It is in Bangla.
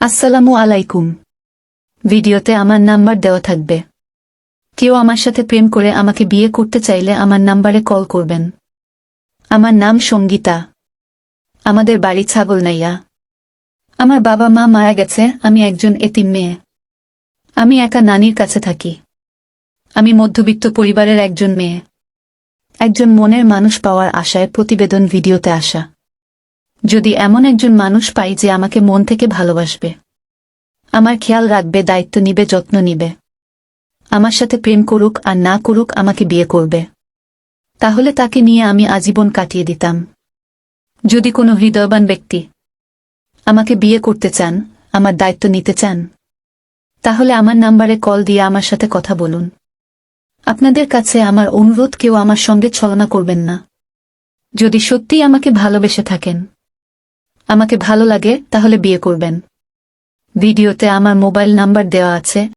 আসসালামু আলাইকুম। ভিডিওতে আমার নাম্বার দেওয়া থাকবে। কেউ আমার সাথে প্রেম করে আমাকে বিয়ে করতে চাইলে আমার নাম্বারে কল করবেন। আমার নাম সঙ্গীতা। আমাদের বাড়ি ছাগল নাইয়া। আমার বাবা মা মারা গেছে, আমি একজন এতিম মেয়ে। আমি একা নানির কাছে থাকি। আমি মধ্যবিত্ত পরিবারের একজন মেয়ে। একজন মনের মানুষ পাওয়ার আশায় প্রতিবেদন ভিডিওতে আসা। যদি এমন একজন মানুষ পাই যে আমাকে মন থেকে ভালোবাসবে। আমার খেয়াল রাখবে, দায়িত্ব নিবে, যত্ন নিবে। আমার সাথে প্রেম করুক আর না করুক আমাকে বিয়ে করবে। তাহলে তাকে নিয়ে আমি আজীবন কাটিয়ে দিতাম। যদি কোনো হৃদয়বান ব্যক্তি আমাকে বিয়ে করতে চান, আমার দায়িত্ব নিতে চান, তাহলে আমার নাম্বারে কল দিয়ে আমার সাথে কথা বলুন। আপনাদের কাছে আমার অনুরোধ, কেউ আমার সঙ্গে ছলনা করবেন না। যদি সত্যিই আমাকে ভালোবেসে থাকেন আমাকে ভালো লাগে তাহলে বিয়ে করবেন। ভিডিওতে আমার মোবাইল নাম্বার দেওয়া আছে।